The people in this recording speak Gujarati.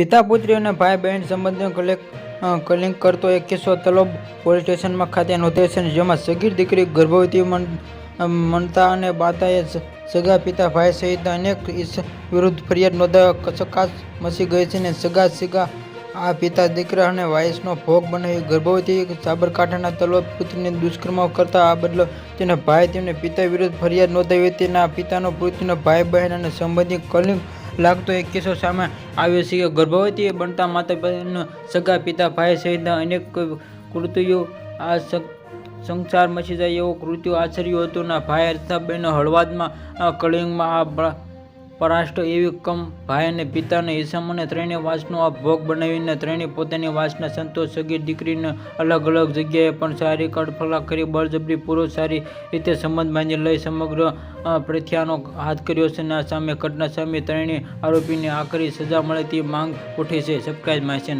પિતા પુત્રી અને ભાઈ બહેન સંબંધનો કલેક કલિંગ કરતો એક કિસ્સો તલોબ પોલીસ સ્ટેશનમાં ખાતે નોંધાયો છે જેમાં સગીર દીકરી ગર્ભવતી મન મનતા અને બાતાએ સગા પિતા ભાઈ સહિત અનેક ઈસ વિરુદ્ધ ફરિયાદ નોંધાવવા ચકાસ મચી ગઈ છે અને સગા સિગા આ પિતા દીકરા અને વાયસનો ભોગ બનાવી ગર્ભવતી સાબરકાંઠાના તલોદ પુત્રીને દુષ્કર્મ કરતા આ બદલો તેના ભાઈ તેમને પિતા વિરુદ્ધ ફરિયાદ નોંધાવી હતી. અને આ પિતાનો પુત્રીનો ભાઈ બહેન અને સંબંધી કલિંગ લાગતો એક કિસ્સો સામે આવ્યો છે કે ગર્ભવતી બનતા માતા સગા પિતા, ભાઈ સહિતના અનેક કૃત્યો આ સંસાર મચી જાય એવો કૃત્યો આચર્યું હતું. ના, ભાઈ અર્થાબેન હળવાદમાં, આ કલિંગમાં આ પરાષ્ટ્ર એવી કમ ભાઈ અને પિતાને ઈસામને ત્રણેય વાસનો આ ભોગ બનાવીને ત્રણેય પોતાની વાસના સંતોષ સગીર દીકરીને અલગ અલગ જગ્યાએ પણ સારી કડફલા કરી, બળજબરી પૂર્વક સારી રીતે સંબંધ બાંધી લઈ સમગ્ર પ્રથ્યાનો હાથ કર્યો છે અને સામે ઘટના સામે ત્રણેય આરોપીને આકરી સજા મળે તે માંગ ઉઠી છે. My channel.